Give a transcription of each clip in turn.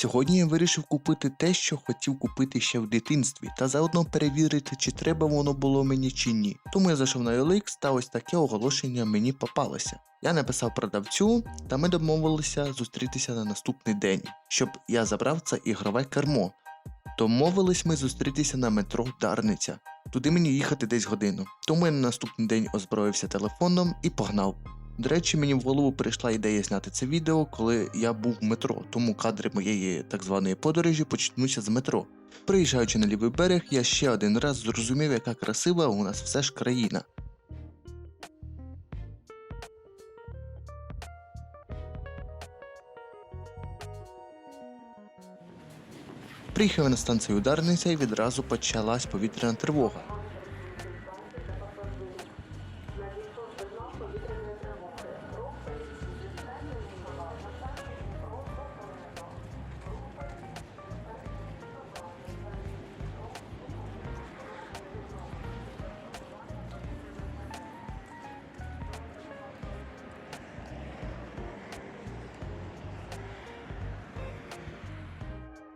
Сьогодні я вирішив купити те, що хотів купити ще в дитинстві, та заодно перевірити, чи треба воно було мені чи ні. Тому я зайшов на OLX та ось таке оголошення мені попалося. Я написав продавцю, та ми домовилися зустрітися на наступний день, щоб я забрав це ігрове кермо. Домовились ми зустрітися на метро Дарниця. Туди мені їхати десь годину. Тому я на наступний день озброївся телефоном і погнав. До речі, мені в голову прийшла ідея зняти це відео, коли я був в метро, тому кадри моєї так званої подорожі почнуться з метро. Приїжджаючи на лівий берег, я ще один раз зрозумів, яка красива у нас все ж країна. Приїхав на станцію Ударниця і відразу почалась повітряна тривога.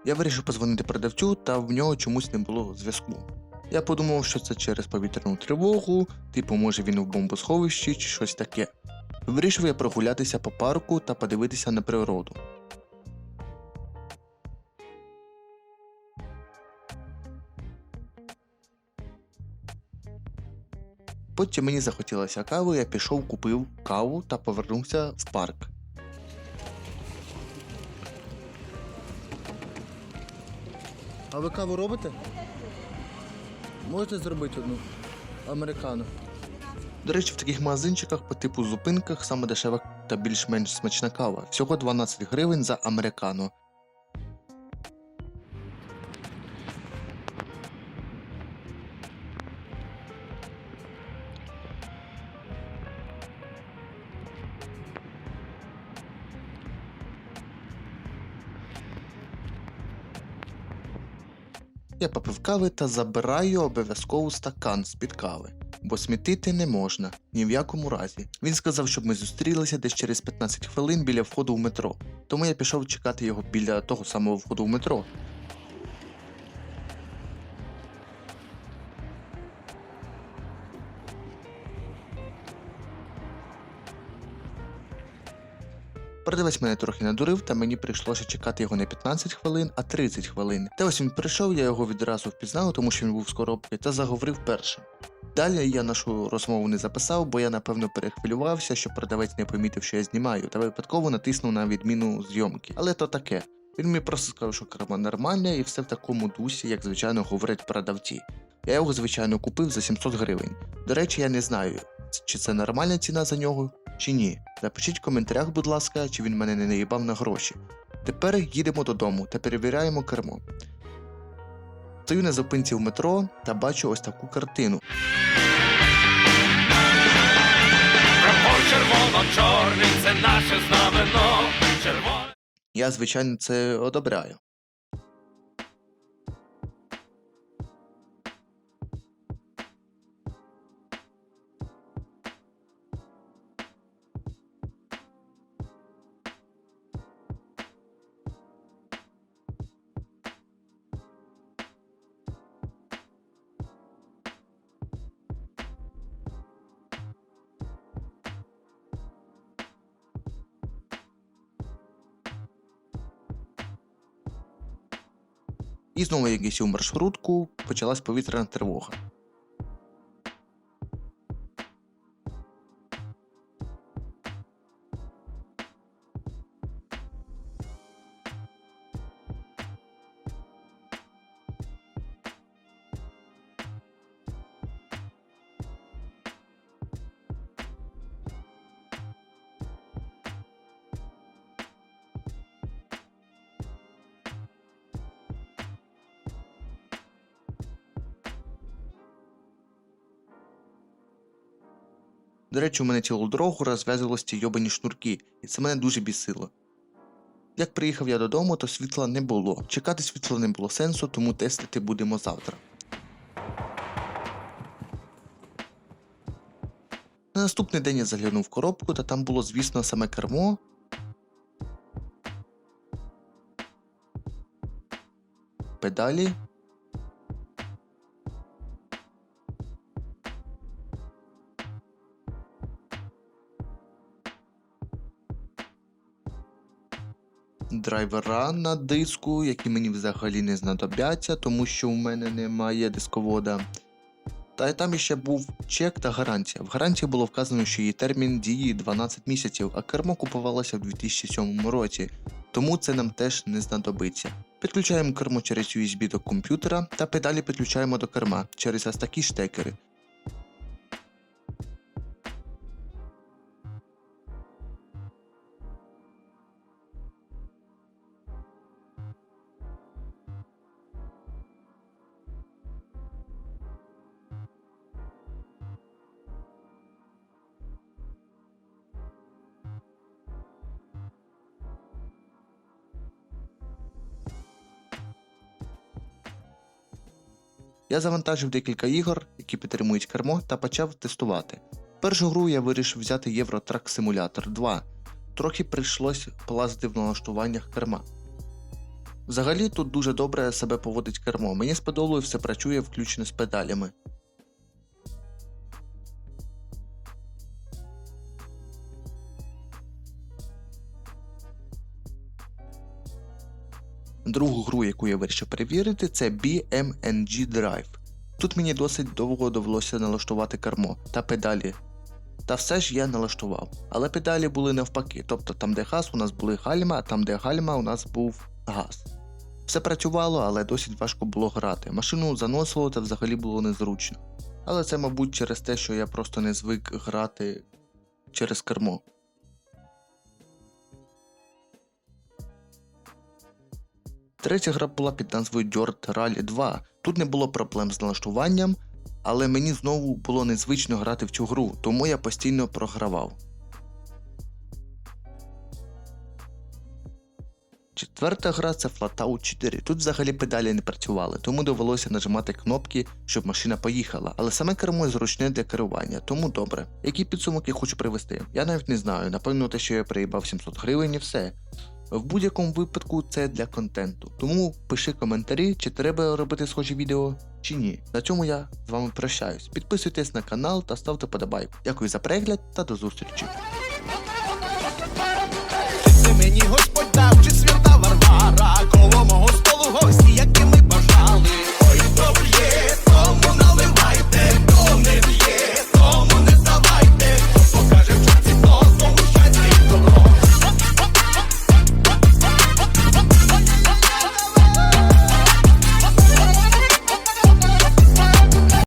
Я вирішив позвонити продавцю, та в нього чомусь не було зв'язку. Я подумав, що це через повітряну тривогу, типу, може він у бомбосховищі чи щось таке. Вирішив я прогулятися по парку та подивитися на природу. Потім мені захотілося кави, я пішов, купив каву та повернувся в парк. А ви каву робите? Можете зробити одну? Американо. До речі, в таких магазинчиках по типу зупинках саме дешева та більш-менш смачна кава. Всього 12 гривень за американо. Я попив кави та забираю обов'язково стакан з-під кави, бо смітити не можна, ні в якому разі. Він сказав, щоб ми зустрілися десь через 15 хвилин біля входу в метро, тому я пішов чекати його біля того самого входу в метро. Продавець мене трохи надурив, та мені прийшлося чекати його не 15 хвилин, а 30 хвилин. Та ось він прийшов, я його відразу впізнав, тому що він був з коробки, та заговорив першим. Далі я нашу розмову не записав, бо я напевно перехвилювався, що продавець не помітив, що я знімаю, та випадково натиснув на відміну зйомки. Але то таке. Він мені просто сказав, що кермо нормальне і все в такому дусі, як звичайно говорять продавці. Я його, звичайно, купив за 700 гривень. До речі, я не знаю, чи це нормальна ціна за нього, чи ні. Напишіть в коментарях, будь ласка, чи він мене не наїбав на гроші. Тепер їдемо додому та перевіряємо кермо. Стою на зупинці в метро та бачу ось таку картину. Червоно-чорний, це наше знамено. Я, звичайно, це одобряю. І знову як я сів маршрутку, почалась повітряна тривога. До речі, у мене цілу дорогу розв'язувалися ці йобані шнурки, і це мене дуже бісило. Як приїхав я додому, то світла не було. Чекати світла не було сенсу, тому тестити будемо завтра. На наступний день я заглянув в коробку, та там було, звісно, саме кермо. педалі. Драйвера на диску, які мені взагалі не знадобляться, тому що у мене немає дисковода. Та там іще був чек та гарантія. В гарантії було вказано, що її термін дії 12 місяців, а кермо купувалося в 2007 році, тому це нам теж не знадобиться. Підключаємо кермо через USB до комп'ютера та педалі підключаємо до керма через ось такі штекери. Я завантажив декілька ігор, які підтримують кермо, та почав тестувати. Першу гру я вирішив взяти Euro Truck Simulator 2. Трохи прийшлось полазити в налаштуваннях керма. Взагалі тут дуже добре себе поводить кермо. Мені сподобалось все працює включно з педалями. Другу гру, яку я вирішив перевірити, це BMNG Drive. Тут мені досить довго довелося налаштувати кермо та педалі. Та все ж я налаштував. Але педалі були навпаки, тобто там, де газ, у нас були гальма, а там, де гальма, у нас був газ. Все працювало, але досить важко було грати. Машину заносило та взагалі було незручно. Але це, мабуть, через те, що я просто не звик грати через кермо. Третя гра була під назвою Dirt Rally 2. Тут не було проблем з налаштуванням, але мені знову було незвично грати в цю гру, тому я постійно програвав. Четверта гра це Flatout 4. Тут взагалі педалі не працювали, тому довелося нажимати кнопки, щоб машина поїхала, але саме кермо зручне для керування, тому добре. Які підсумок я хочу привести? Я навіть не знаю, напевно, те, що я приїбав 700 гривень і все. В будь-якому випадку це для контенту. Тому пиши коментарі, чи треба робити схожі відео, чи ні. На цьому я з вами прощаюсь. Підписуйтесь на канал та ставте подобайку. Дякую за перегляд та до зустрічі.